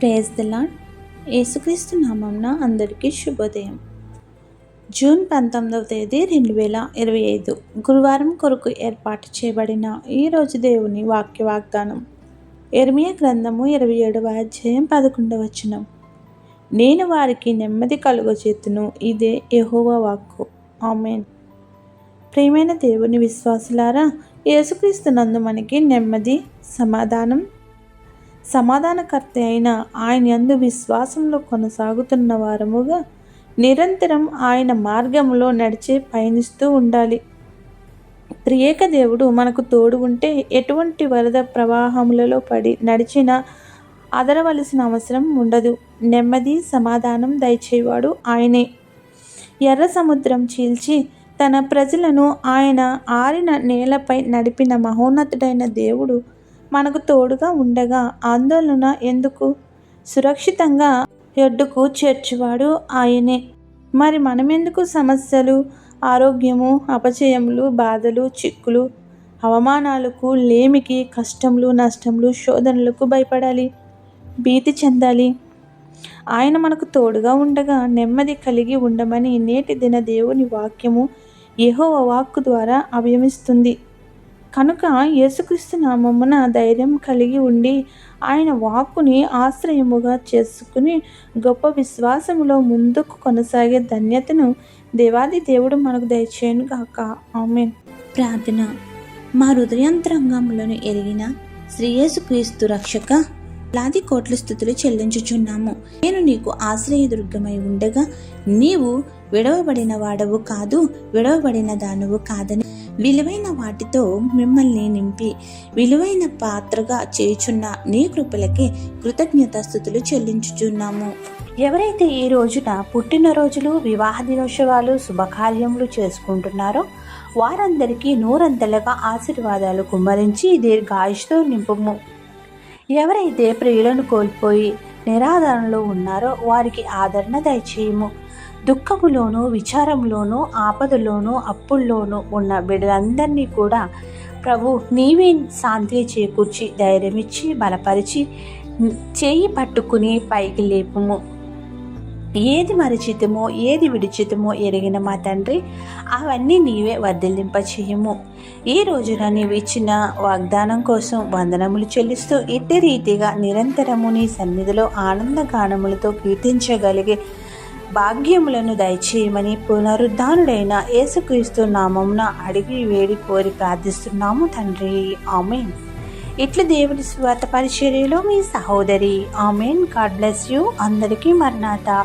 Praise the lord యేసుక్రీస్తు నామంన అందరికీ శుభోదయం. జూన్ పంతొమ్మిదవ తేదీ రెండు వేల ఇరవై ఐదు. గురువారం కొరకు ఏర్పాటు చేయబడిన ఈరోజు దేవుని వాక్య వాగ్దానం. ఎర్మియా గ్రంథము ఇరవై ఏడవ అధ్యాయం పదకొండవ వచనం. నేను వారికి నెమ్మది కలుగచేతును ఇదే యెహోవా వాక్కు. ఆమెన్. ప్రియమైన దేవుని విశ్వాసులారా యేసుక్రీస్తు నందు మనకి నెమ్మది సమాధానం సమాధానకర్త అయిన ఆయన యందు విశ్వాసంలో కొనసాగుతున్న వారముగా నిరంతరం ఆయన మార్గంలో నడిచే పయనిస్తూ ఉండాలి. త్రియేక దేవుడు మనకు తోడు ఉంటే ఎటువంటి వరద ప్రవాహములలో పడి నడిచినా అదరవలసిన అవసరం ఉండదు. నెమ్మది సమాధానం దయచేవాడు ఆయనే. ఎర్ర సముద్రం చీల్చి తన ప్రజలను ఆయన ఆరిన నేలపై నడిపిన మహోన్నతుడైన దేవుడు మనకు తోడుగా ఉండగా ఆందోళన ఎందుకు? సురక్షితంగా ఎడ్డుకు చేర్చువాడు ఆయనే. మరి మనమెందుకు సమస్యలు ఆరోగ్యము అపచయములు బాధలు చిక్కులు అవమానాలకు లేమికి కష్టములు నష్టములు శోధనలకు భయపడాలి భీతి చెందాలి? ఆయన మనకు తోడుగా ఉండగా నెమ్మది కలిగి ఉండమని నేటి దిన దేవుని వాక్యము యెహోవ వాక్కు ద్వారా అభయమిస్తుంది. కనుక యేసుక్రీస్తు నామమున ధైర్యం కలిగి ఉండి ఆయన వాక్కుని ఆశ్రయముగా చేసుకుని గొప్ప విశ్వాసములో ముందుకు కొనసాగే ధన్యతను దేవాది దేవుడు మనకు దయచేయను కాక ఆమె ప్రార్థన. మా హృదయంతరంగంలోని ఎరిగిన శ్రీయేసుక్రీస్తు రక్షక లాది కోట్ల స్థుతులు చెల్లించుచున్నాము. నేను నీకు ఆశ్రయదుర్గమై ఉండగా నీవు విడవబడిన వాడవు కాదు విడవబడిన దానవు కాదని విలువైన వాటితో మిమ్మల్ని నింపి విలువైన పాత్రగా చేయుచున్న నీ కృపలకి కృతజ్ఞతాస్థుతులు చెల్లించుచున్నాము. ఎవరైతే ఈ రోజున పుట్టినరోజులు వివాహ దినోత్సవాలు శుభకార్యములు చేసుకుంటున్నారో వారందరికీ నూరంతలుగా ఆశీర్వాదాలు కుమ్మరించి దీర్ఘాయుష్తో నింపుము. ఎవరైతే ప్రియులను కోల్పోయి నిరాధారణలో ఉన్నారో వారికి ఆదరణ దయచేయము. దుఃఖములోనూ విచారంలోనూ ఆపదలోనూ అప్పుల్లోనూ ఉన్న బిడ్డలందరినీ కూడా ప్రభు నీవే శాంతి చేకూర్చి ధైర్యమిచ్చి బలపరిచి చేయి పట్టుకుని పైకి లేపుము. ఏది మరిచితమో ఏది విడిచితమో ఎరిగిన మా తండ్రి అవన్నీ నీవే వర్ధిల్లింప చేయము ఈ రోజున నీవు ఇచ్చిన వాగ్దానం కోసం వందనములు చెల్లిస్తూ ఇట్టి రీతిగా నిరంతరము నీ సన్నిధిలో ఆనంద గానములతో కీర్తించగలిగే భాగ్యములను దయచేయమని పునరుద్ధానుడైన యేసుక్రీస్తు నామమున అడిగి వేడి కోరి ప్రార్థిస్తున్నాము తండ్రి. ఆమెన్. ఇట్లు దేవుని స్వాత పరిచర్యలో మీ సహోదరి. ఆమెన్. God bless you. అందరికీ మర్నాథ